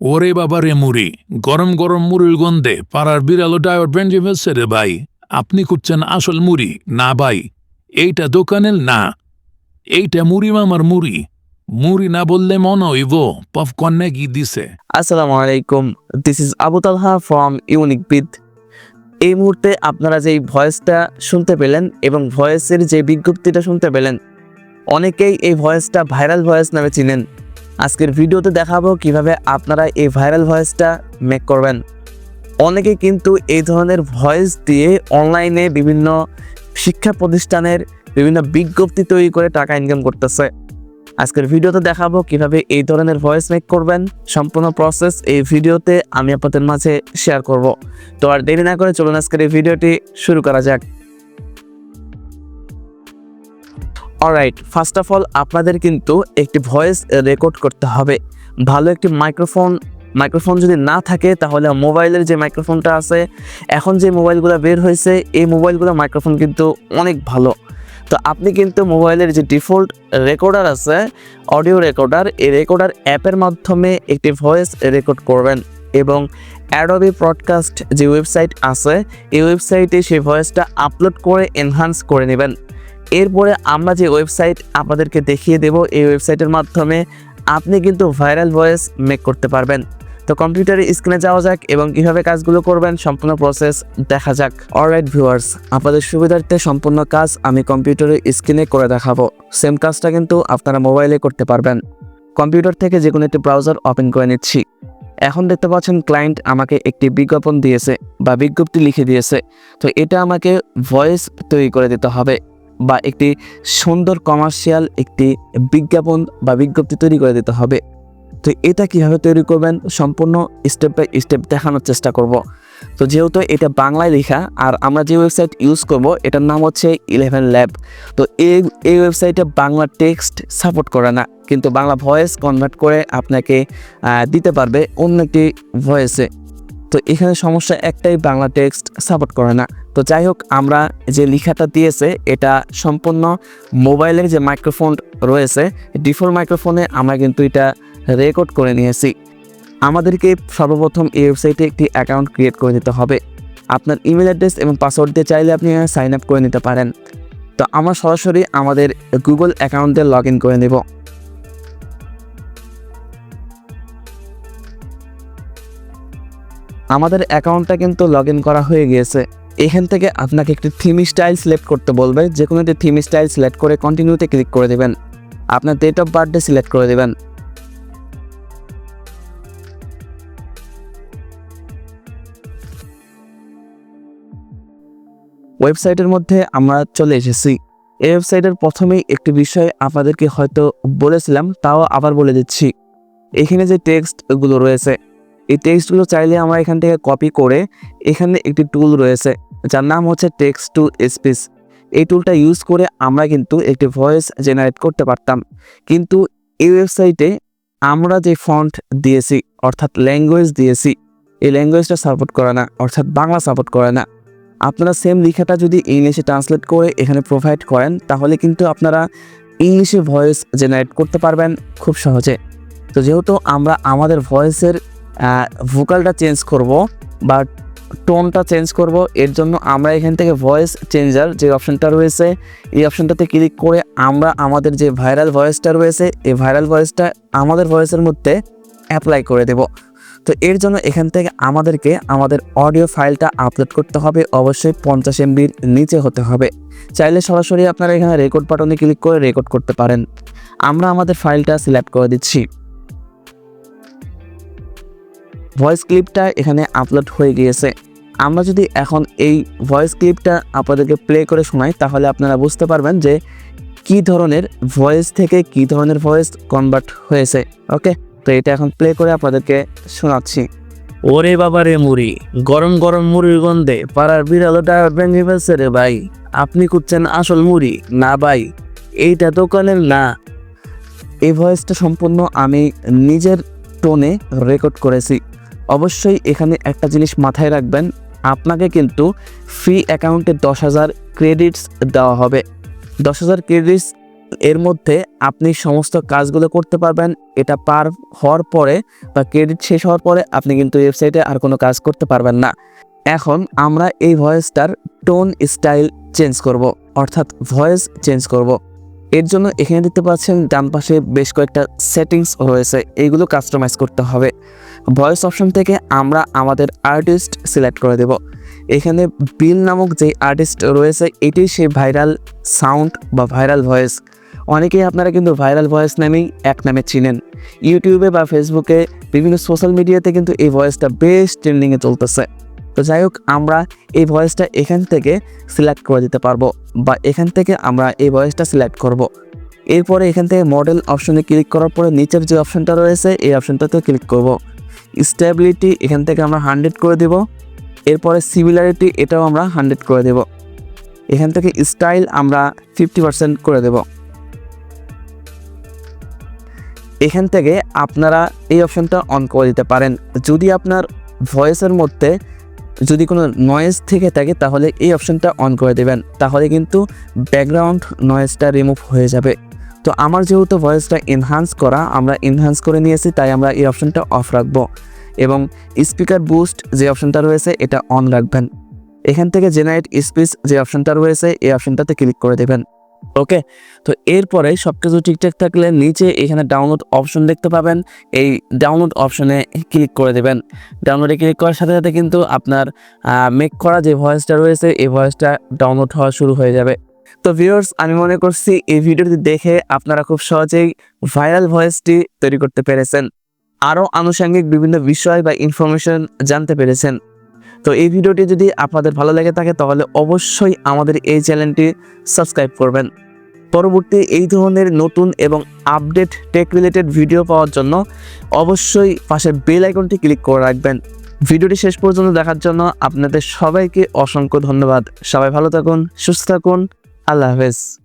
ওরে বাবা রে মুড়ি, গরম গরম মুড়ির গন্ধে পাড়ার বিড়ালো ডায়ট বেঞ্জে ফেলছে রে ভাই। আপনি খুঁজছেন আসল মুড়ি? না ভাই, এইটা দোকানের না। এইটা মুড়ি মামার মুড়ি। মুড়ি না বললে মনে হইব পপকর্ন নাকি দিছে। আসসালামু আলাইকুম this is Abu Talha from unique bid এই মুহূর্তে আপনারা যেই ভয়েসটা শুনতে পেলেন এবং ভয়েসের যে বিজ্ঞপ্তিটা শুনতে পেলেন, অনেকেই এই ভয়েসটা ভাইরাল ভয়েস নামে চিনেন। আজকের ভিডিওতে দেখাবো কীভাবে আপনারা এই ভাইরাল ভয়েসটা মেক করবেন। অনেকে কিন্তু এই ধরনের ভয়েস দিয়ে অনলাইনে বিভিন্ন শিক্ষা প্রতিষ্ঠানের বিভিন্ন বিজ্ঞপ্তি তৈরি করে টাকা ইনকাম করতেছে। আজকের ভিডিওতে দেখাবো কীভাবে এই ধরনের ভয়েস মেক করবেন। সম্পূর্ণ প্রসেস এই ভিডিওতে আমি আপনাদের মাঝে শেয়ার করব। তো আর দেরি না করে চলুন আজকের এই ভিডিওটি শুরু করা যাক। অলরাইট ফার্স্ট অফ অল আপনাদের কিন্তু একটি ভয়েস রেকর্ড করতে হবে। ভালো একটি মাইক্রোফোন মাইক্রোফোন যদি না থাকে, তাহলে মোবাইলের যে মাইক্রোফোনটা আছে, এখন যে মোবাইলগুলো বের হয়েছে, এই মোবাইলগুলো মাইক্রোফোন কিন্তু অনেক ভালো। তো আপনি কিন্তু মোবাইলের যে ডিফল্ট রেকর্ডার আছে অডিও রেকর্ডার এই রেকর্ডার অ্যাপের মাধ্যমে একটি ভয়েস রেকর্ড করবেন। এবং অ্যাডোবি প্রডকাস্ট যে ওয়েবসাইট আছে, এই ওয়েবসাইটে সেই ভয়েসটা আপলোড করে এনহান্স করে নেবেন। এরপরে আমরা যে ওয়েবসাইট আপনাদেরকে দেখিয়ে দেব, এই ওয়েবসাইটের মাধ্যমে আপনি কিন্তু ভাইরাল ভয়েস মেক করতে পারবেন। তো কম্পিউটারে স্ক্রিনে যাওয়া যাক এবং কীভাবে কাজগুলো করবেন, সম্পূর্ণ প্রসেস দেখা যাক। অলরাইট ভিউয়ার্স আপনাদের সুবিধার্থে সম্পূর্ণ কাজ আমি কম্পিউটারের স্ক্রিনে করে দেখাবো। সেম কাজটা কিন্তু আপনারা মোবাইলে করতে পারবেন। কম্পিউটার থেকে যে কোনো একটি ব্রাউজার ওপেন করে নিচ্ছি। এখন দেখতে পাচ্ছেন ক্লায়েন্ট আমাকে একটি বিজ্ঞাপন দিয়েছে বা বিজ্ঞপ্তি লিখে দিয়েছে। তো এটা আমাকে ভয়েস তৈরি করে দিতে হবে। বা একটি সুন্দর কমার্শিয়াল একটি বিজ্ঞাপন বা বিজ্ঞপ্তি তৈরি করে দিতে হবে। তো এটা কীভাবে তৈরি করবেন? সম্পূর্ণ স্টেপ বাই স্টেপ দেখানোর চেষ্টা করব। তো যেহেতু এটা বাংলায় লেখা, আর আমরা যে ওয়েবসাইট ইউজ করব, এটার নাম হচ্ছে ইলেভেন ল্যাব তো এই এই ওয়েবসাইটে বাংলা টেক্সট সাপোর্ট করে না, কিন্তু বাংলা ভয়েস কনভার্ট করে আপনাকে দিতে পারবে অন্য একটি ভয়েসে তো এখানে সমস্যা একটাই বাংলা টেক্সট সাপোর্ট করে না। তো যাই হোক আমরা যে লেখাটা দিয়েছে, এটা সম্পূর্ণ মোবাইলের যে মাইক্রোফোন রয়েছে ডিফল্ট মাইক্রোফোনে আমরা কিন্তু এটা রেকর্ড করে নিয়েছি। আমাদেরকে সর্বপ্রথম এই ওয়েবসাইটে একটি অ্যাকাউন্ট ক্রিয়েট করে নিতে হবে। আপনার ইমেল অ্যাড্রেস এবং পাসওয়ার্ড দিয়ে চাইলে আপনি সাইন আপ করে নিতে পারেন। তো আমরা সরাসরি আমাদের গুগল অ্যাকাউন্টে লগ ইন করে নেব। আমাদের অ্যাকাউন্টটা কিন্তু লগ করা হয়ে গিয়েছে। এখান থেকে আপনাকে একটি থিম স্টাইল সিলেক্ট করতে বলবে। যে কোনো একটি থিম স্টাইল সিলেক্ট করে কন্টিনিউতে ক্লিক করে দেবেন। আপনার ডেট অফ বার্থডে সিলেক্ট করে দেবেন। ওয়েবসাইটের মধ্যে আমরা চলে এসেছি। এই ওয়েবসাইটের প্রথমেই একটি বিষয় আপনাদেরকে হয়তো বলেছিলাম, তাও আবার বলে দিচ্ছি। এখানে যে টেক্সটগুলো রয়েছে এই টেক্সটগুলো চাইলে আমরা এখান থেকে কপি করে এখানে একটি টুল রয়েছে, যার নাম হচ্ছে টেক্সট টু স্পিচ এই টুলটা ইউজ করে আমরা কিন্তু একটি ভয়েস জেনারেট করতে পারতাম। কিন্তু এই ওয়েবসাইটে আমরা যে ফন্ট দিয়েছি, অর্থাৎ ল্যাঙ্গুয়েজ দিয়েছি, এই ল্যাঙ্গুয়েজটা সাপোর্ট করে না, অর্থাৎ বাংলা সাপোর্ট করে না। আপনারা সেম লেখাটা যদি ইংলিশে ট্রান্সলেট করে এখানে প্রোভাইড করেন, তাহলে কিন্তু আপনারা ইংলিশে ভয়েস জেনারেট করতে পারবেন খুব সহজে। তো যেহেতু আমরা আমাদের ভয়েসের ভোকালটা চেঞ্জ করব বা টোনটা চেঞ্জ করব। এর জন্য আমরা এখান থেকে ভয়েস চেঞ্জার যে অপশনটা রয়েছে, এই অপশনটাতে ক্লিক করে আমরা আমাদের যে ভাইরাল ভয়েসটা রয়েছে, এই ভাইরাল ভয়েসটা আমাদের ভয়েসের মধ্যে অ্যাপ্লাই করে দেব। তো এর জন্য এখান থেকে আমাদেরকে আমাদের অডিও ফাইলটা আপলোড করতে হবে। অবশ্যই পঞ্চাশ এমবির নিচে হতে হবে। চাইলে সরাসরি আপনারা এখানে রেকর্ড বাটনে ক্লিক করে রেকর্ড করতে পারেন। আমরা আমাদের ফাইলটা সিলেক্ট করে দিচ্ছি। ভয়েস ক্লিপটা এখানে আপলোড হয়ে গিয়েছে। আমরা যদি এখন এই ভয়েস ক্লিপটা আপনাদেরকে প্লে করে শোনাই তাহলে আপনারা বুঝতে পারবেন যে কি ধরনের ভয়েস থেকে কি ধরনের ভয়েস কনভার্ট হয়েছে। ওকে তো এটা এখন প্লে করে আপনাদেরকে শোনাচ্ছি। ওরে বাবা রে মুড়ি গরম গরম মুড়ির গন্ধে পাড়ার বিড়ালো ডায়ট ভেঙে ফেলছে রে ভাই। আপনি খুঁজছেন আসল মুড়ি? না ভাই এইটা দোকানের না। এই ভয়েসটা সম্পূর্ণ আমি নিজের টোনে রেকর্ড করেছি। অবশ্যই এখানে একটা জিনিস মাথায় রাখবেন, আপনাকে কিন্তু ফ্রি অ্যাকাউন্টে দশ হাজার ক্রেডিটস দেওয়া হবে। দশ হাজার ক্রেডিটস এর মধ্যে আপনি সমস্ত কাজগুলো করতে পারবেন, এটা পার হওয়ার পরে বা ক্রেডিট শেষ হওয়ার পরে আপনি কিন্তু ওয়েবসাইটে আর কোনো কাজ করতে পারবেন না। এখন আমরা এই ভয়েসটার টোন স্টাইল চেঞ্জ করব, অর্থাৎ ভয়েস চেঞ্জ করব। এর জন্য এখানে দেখতে পাচ্ছেন ডান পাশে বেশ কয়েকটা সেটিংস রয়েছে, এইগুলো কাস্টমাইজ করতে হবে। ভয়েস অপশন থেকে আমরা আমাদের আর্টিস্ট সিলেক্ট করে দেব। এখানে বিল নামক যে আর্টিস্ট রয়েছে, এটি সেই ভাইরাল সাউন্ড বা ভাইরাল ভয়েস অনেকেই আপনারা কিন্তু ভাইরাল ভয়েস নামেই এক নামে চিনেন। ইউটিউবে বা ফেসবুকে বিভিন্ন সোশ্যাল মিডিয়াতে কিন্তু এই ভয়েসটা বেশ ট্রেন্ডিংয়ে চলতেছে। তো যাই হোক, আমরা এই ভয়েসটা এখান থেকে সিলেক্ট করে দিতে পারব বা এখান থেকে আমরা এই ভয়েসটা সিলেক্ট করব। এরপরে এখান থেকে মডেল অপশনে ক্লিক করার পরে নিচের যে অপশনটা রয়েছে, এই অপশনটাতে ক্লিক করব। স্টেবিলিটি এখান থেকে আমরা হান্ড্রেড করে দেব এরপরে সিমিলারিটি এটাও আমরা হান্ড্রেড করে দেব এখান থেকে স্টাইল আমরা ফিফটি পার্সেন্ট করে দেব এখান থেকে আপনারা এই অপশনটা অন করে দিতে পারেন যদি আপনার ভয়েসের মধ্যে যদি কোনো নয়েজ থেকে থাকে, তাহলে এই অপশনটা অন করে দেবেন। তাহলে কিন্তু ব্যাকগ্রাউন্ড নয়েজটা রিমুভ হয়ে যাবে। তো আমার যেহেতু ভয়েসটা এনহান্স করা, আমরা এনহান্স করে নিয়েছি, তাই আমরা এই অপশনটা অফ রাখব। এবং স্পিকার বুস্ট যে অপশনটা রয়েছে, এটা অন রাখবেন। এখান থেকে জেনারেট স্পিচ যে অপশনটা রয়েছে, এই অপশনটাতে ক্লিক করে দেবেন। ওকে? তো এরপরে সব কিছু ঠিকঠাক থাকলে নিচে এখানে ডাউনলোড অপশন দেখতে পাবেন। এই ডাউনলোড অপশনে ক্লিক করে দেবেন। ডাউনলোডে ক্লিক করার সাথে সাথে কিন্তু আপনার মেক করা যে ভয়েসটা রয়েছে, এই ভয়েসটা ডাউনলোড হওয়া শুরু হয়ে যাবে। তো ভিউয়ার্স আমি মনে করছি এই ভিডিওটি দেখে আপনারা খুব সহজেই ভাইরাল ভয়েসটি তৈরি করতে পেরেছেন। আরও আনুষঙ্গিক বিভিন্ন বিষয় বা ইনফরমেশন জানতে পেরেছেন। তো এই ভিডিওটি যদি আপনাদের ভালো লেগে থাকে, তাহলে অবশ্যই আমাদের এই চ্যানেলটি সাবস্ক্রাইব করবেন। পরবর্তী এই ধরনের নতুন এবং আপডেট টেক রিলেটেড ভিডিও পাওয়ার জন্য অবশ্যই পাশের বেল আইকনটি ক্লিক করে রাখবেন। ভিডিওটি শেষ পর্যন্ত দেখার জন্য আপনাদের সবাইকে অসংখ্য ধন্যবাদ। সবাই ভালো থাকুন, সুস্থ থাকুন। আল্লাহ হাফেজ।